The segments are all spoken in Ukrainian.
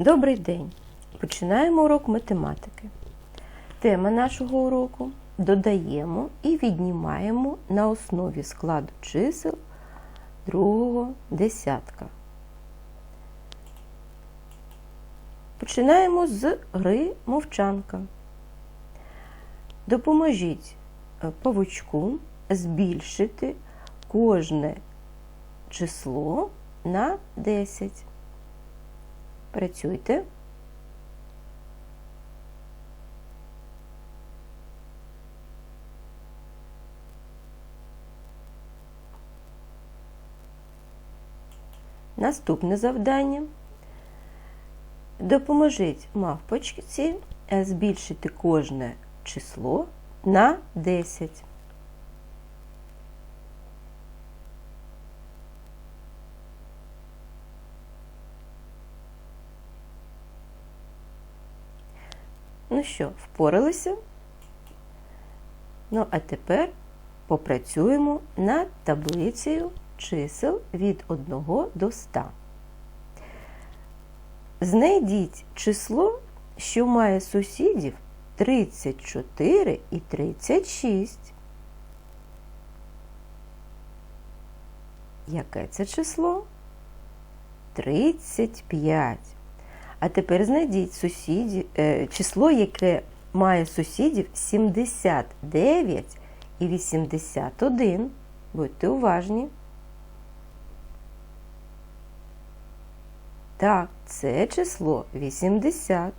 Добрий день! Починаємо урок математики. Тема нашого уроку додаємо і віднімаємо на основі складу чисел другого десятка. Починаємо з гри мовчанка. Допоможіть е, павучку збільшити кожне число на 10. Працюйте. Наступне завдання. Допоможіть мавпочці збільшити кожне число на 10. Ну що, впоралися? Ну, а тепер попрацюємо над таблицею чисел від 1 до 100. Знайдіть число, що має сусідів 34 і 36. Яке це число? 35. А тепер знайдіть сусіді, е, число, яке має сусідів 79 і 81. Будьте уважні. Так, це число 80.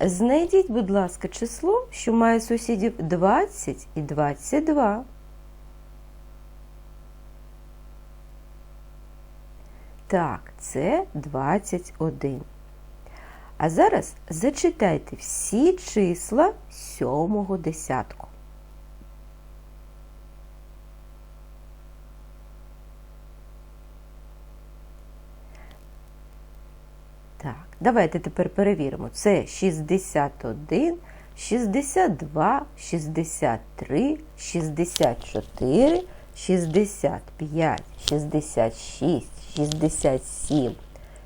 Знайдіть, будь ласка, число, що має сусідів 20 і 22. Так, це 21. А зараз зачитайте всі числа сьомого десятку. Так, давайте тепер перевіримо. Це 61, 62, 63, 64, 65, 66, 67,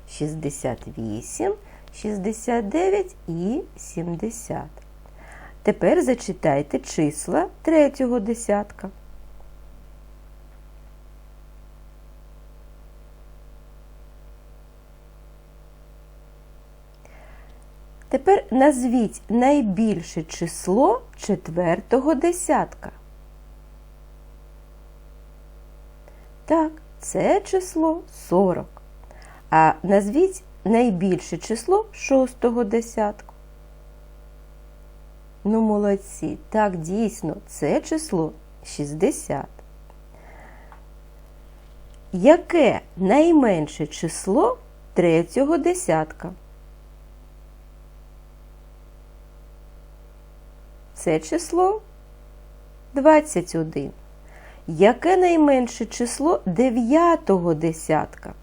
68, 69 і 70. Тепер зачитайте числа третього десятка. Тепер назвіть найбільше число четвертого десятка. Так, це число 40. А назвіть найбільше число шостого десятку. Ну, молодці, так дійсно, це число 60. Яке найменше число третього десятка? Це число 21. Яке найменше число дев'ятого десятка?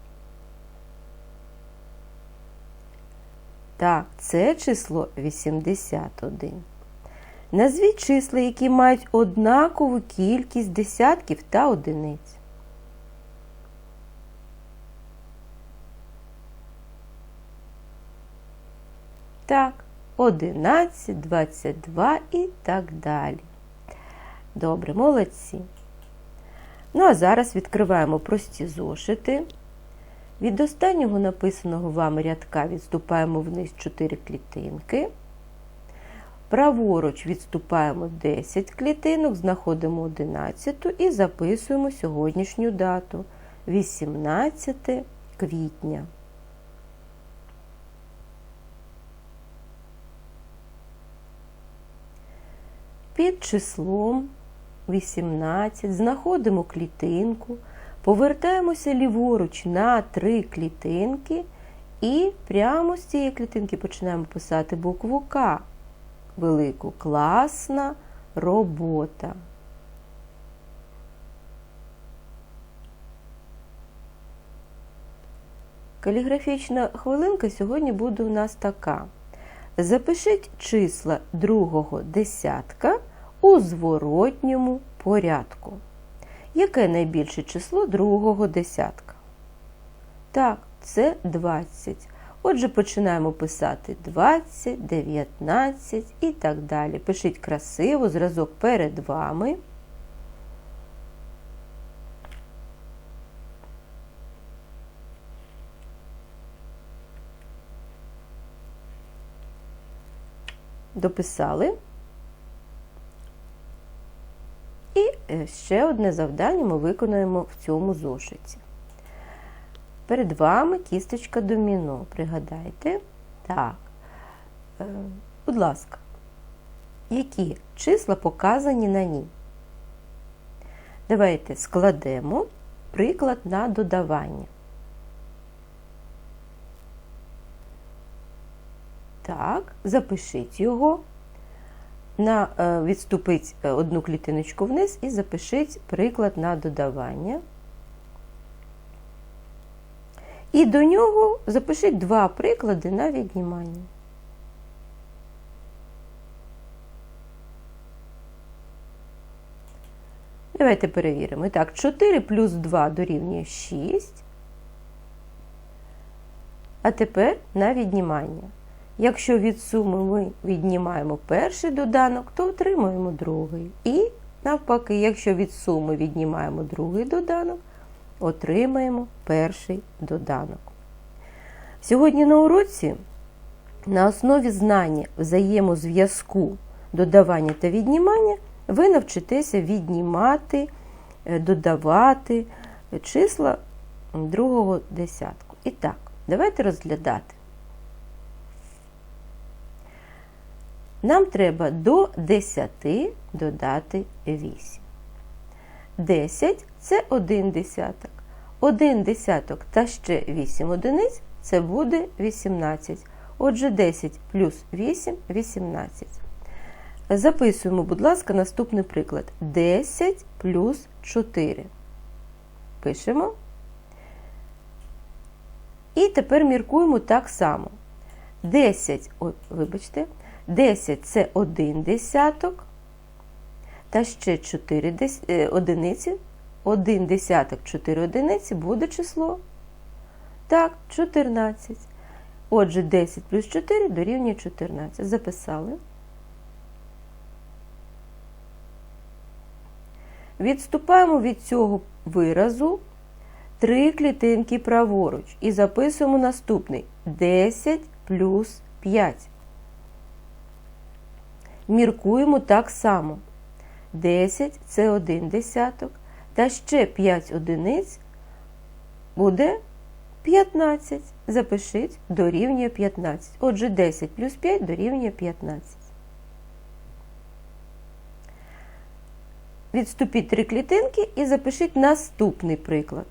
Так, це число 81. Назвіть числа, які мають однакову кількість десятків та одиниць. Так, 11, 22 і так далі. Добре, молодці. Ну, а зараз відкриваємо прості зошити. Від останнього написаного вами рядка відступаємо вниз 4 клітинки. Праворуч відступаємо 10 клітинок, знаходимо 11 і записуємо сьогоднішню дату 18 квітня. Під числом 18 знаходимо клітинку, повертаємося ліворуч на 3 клітинки і прямо з цієї клітинки починаємо писати букву К. Велику класна робота. Каліграфічна хвилинка сьогодні буде у нас така. Запишіть числа другого десятка у зворотньому порядку. Яке найбільше число другого десятка? Так, це 20. Отже, починаємо писати 20, 19 і так далі. Пишіть красиво, зразок перед вами. Дописали. І е, ще одне завдання ми виконуємо в цьому зошиті. Перед вами кісточка доміно. Пригадайте. Так. Е, Будь ласка, які числа показані на ній? Давайте складемо приклад на додавання. Так, запишіть його. На, е, відступіть е, одну клітиночку вниз і запишіть приклад на додавання. І до нього запишіть два приклади на віднімання. Давайте перевіримо. І так, 4 плюс 2 дорівнює 6. А тепер на віднімання. Якщо від суми ми віднімаємо перший доданок, то отримуємо другий. І навпаки, якщо від суми віднімаємо другий доданок, отримаємо перший доданок. Сьогодні на уроці на основі знання взаємозв'язку додавання та віднімання ви навчитеся віднімати, е, додавати числа другого десятку. І так, давайте розглядати. Нам треба до 10 додати 8. 10 це 1 десяток. 1 десяток та ще 8 одиниць це буде 18. Отже, 10 плюс 8 18. Записуємо, будь ласка, наступний приклад. 10 плюс 4. Пишемо. І тепер міркуємо так само. 10, о, вибачте, 10 це 1 десяток. Та ще 4 дес... е, одиниці. 1 десяток 4 одиниці буде число. Так, 14. Отже, 10 плюс 4 дорівнює 14. Записали. Відступаємо від цього виразу три клітинки праворуч і записуємо наступний 10 плюс 5. Міркуємо так само. 10 це 1 десяток, та ще 5 одиниць буде 15. Запишіть дорівнює 15. Отже, 10 плюс 5 дорівнює 15. Відступіть три клітинки і запишіть наступний приклад.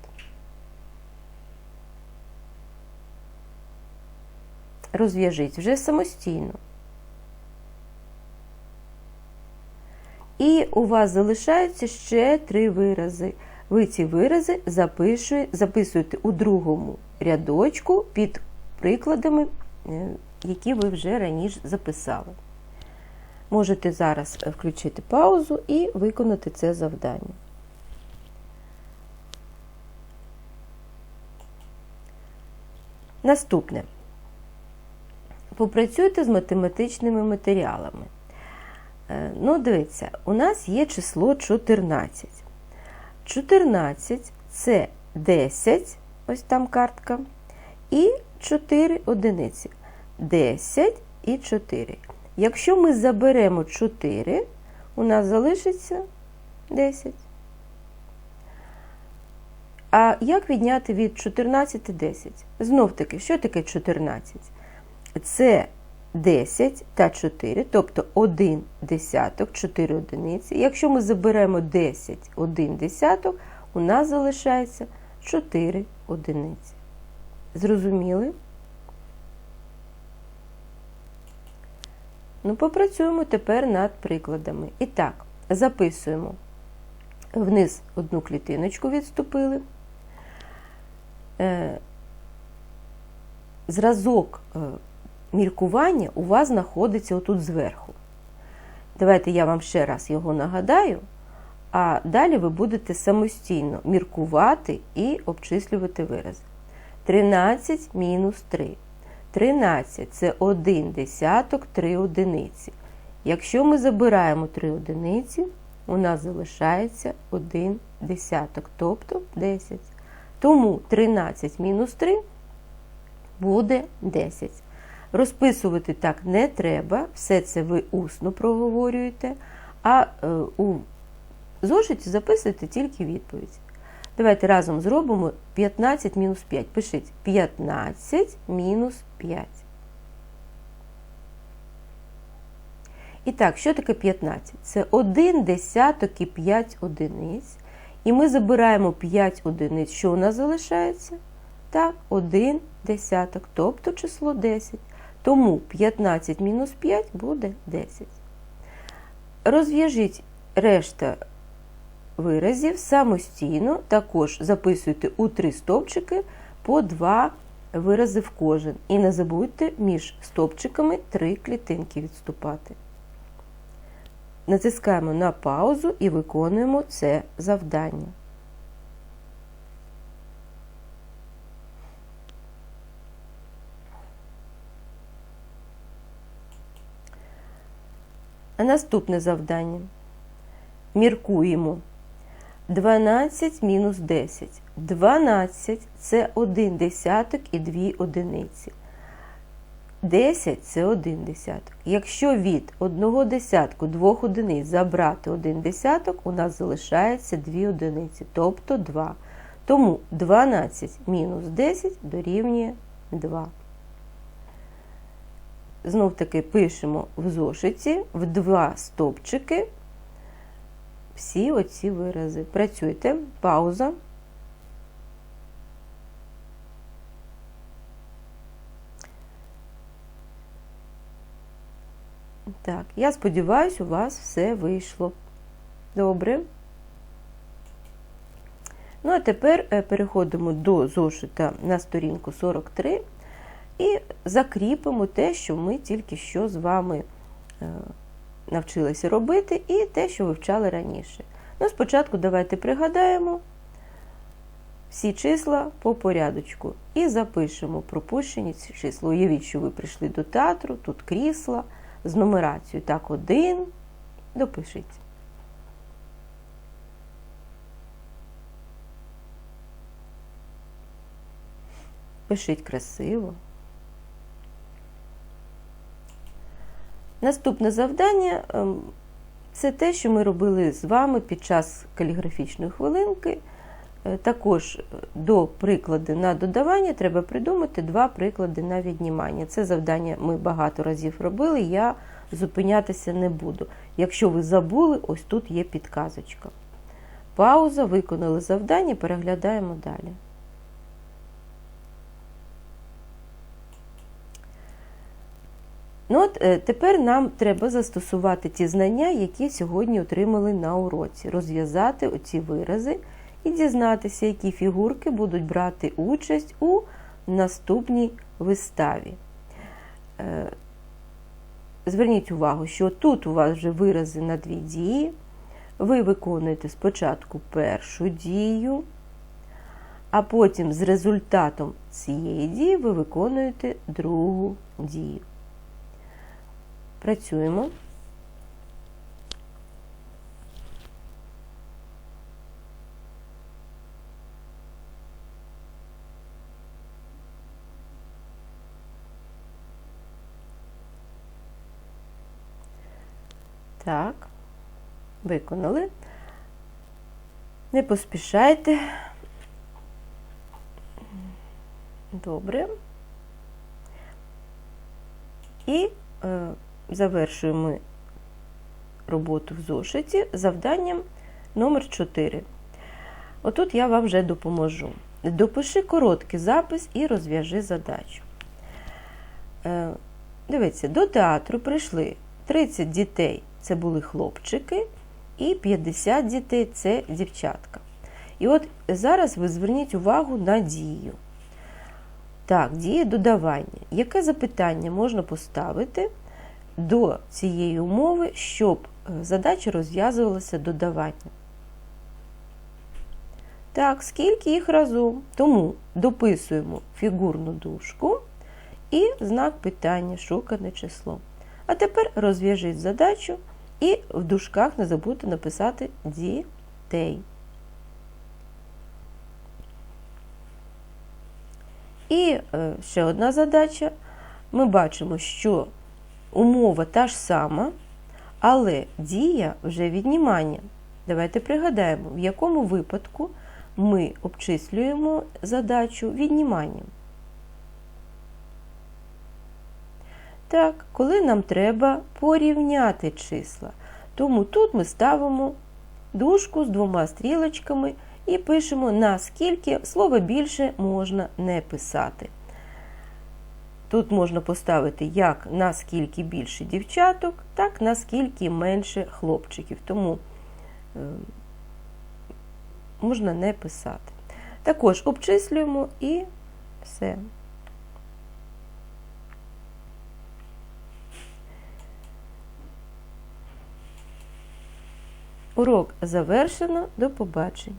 Розв'яжіть вже самостійно. І у вас залишаються ще три вирази. Ви ці вирази записуєте у другому рядочку під прикладами, е, які ви вже раніше записали. Можете зараз включити паузу і виконати це завдання. Наступне. Попрацюйте з математичними матеріалами. Е, ну, дивіться, у нас є число 14. 14 це 10, ось там картка, і 4 одиниці. 10 і 4. Якщо ми заберемо 4, у нас залишиться 10. А як відняти від 14 10? Знов таки, що таке 14? Це 10 та 4, тобто 1 десяток, 4 одиниці. Якщо ми заберемо 10, 1 десяток, у нас залишається 4 одиниці. Зрозуміли? Ну, попрацюємо тепер над прикладами. І так, записуємо. Вниз одну клітиночку відступили. Е, зразок е, міркування у вас знаходиться отут зверху. Давайте я вам ще раз його нагадаю, а далі ви будете самостійно міркувати і обчислювати вирази. 13 мінус 3. 13 це 1 десяток 3 одиниці. Якщо ми забираємо 3 одиниці, у нас залишається 1 десяток, тобто 10. Тому 13 мінус 3 буде 10. Розписувати так не треба, все це ви усно проговорюєте, а е, у зошиті записуйте тільки відповідь. Давайте разом зробимо 15 мінус 5. Пишіть 15 мінус 5. І так, що таке 15? Це 1 десяток і 5 одиниць. І ми забираємо 5 одиниць. Що у нас залишається? Так, 1 десяток, тобто число 10. Тому 15 мінус 5 буде 10. Розв'яжіть решта виразів самостійно, також записуйте у три стовпчики по два вирази в кожен. І не забудьте між стовпчиками три клітинки відступати. Натискаємо на паузу і виконуємо це завдання. Наступне завдання. Міркуємо. 12 мінус 10. 12 це 1 десяток і 2 одиниці. 10 це 1 десяток. Якщо від 1 десятку 2 одиниць забрати 1 десяток, у нас залишається 2 одиниці, тобто 2. Тому 12 мінус 10 дорівнює 2. Знов таки пишемо в зошиті в два стопчики всі оці вирази. Працюйте, пауза. Так, я сподіваюся, у вас все вийшло. Добре. Ну, а тепер е, переходимо до зошита на сторінку 43 і закріпимо те, що ми тільки що з вами е, навчилися робити, і те, що вивчали раніше. Ну, Спочатку давайте пригадаємо всі числа по порядочку і запишемо пропущені ці числа. Уявіть, що ви прийшли до театру, тут крісла з нумерацією. Так, один, допишіть. Пишіть красиво. Наступне завдання ем, це те, що ми робили з вами під час каліграфічної хвилинки. Е, також е, до прикладу на додавання треба придумати два приклади на віднімання. Це завдання ми багато разів робили, я зупинятися не буду. Якщо ви забули, ось тут є підказочка. Пауза, виконали завдання, переглядаємо далі. От е, Тепер нам треба застосувати ті знання, які сьогодні отримали на уроці, розв'язати оці вирази і дізнатися, які фігурки будуть брати участь у наступній виставі. Е, зверніть увагу, що тут у вас вже вирази на дві дії. Ви виконуєте спочатку першу дію, а потім з результатом цієї дії ви виконуєте другу дію. Працюємо. Так, виконали. Не поспішайте. Добре. І е, завершуємо роботу в зошиті завданням номер 4 Отут я вам вже допоможу. Допиши короткий запис і розв'яжи задачу. Е, дивіться, до театру прийшли 30 дітей це були хлопчики, і 50 дітей це дівчатка. І от зараз ви зверніть увагу на дію. Так, діє додавання. Яке запитання можна поставити до цієї умови, щоб е, задача розв'язувалася додаванням? Так, скільки їх разом? Тому дописуємо фігурну дужку і знак питання, шукане число. А тепер розв'яжіть задачу і в дужках не забудьте написати дітей. І е, ще одна задача. Ми бачимо, що умова та ж сама, але дія вже віднімання. Давайте пригадаємо, в якому випадку ми обчислюємо задачу відніманням. Так, коли нам треба порівняти числа. Тому тут ми ставимо дужку з двома стрілочками і пишемо наскільки слово більше можна не писати. Тут можна поставити як наскільки більше дівчаток, так наскільки менше хлопчиків. Тому е, можна не писати. Також обчислюємо і все. Урок завершено. До побачення.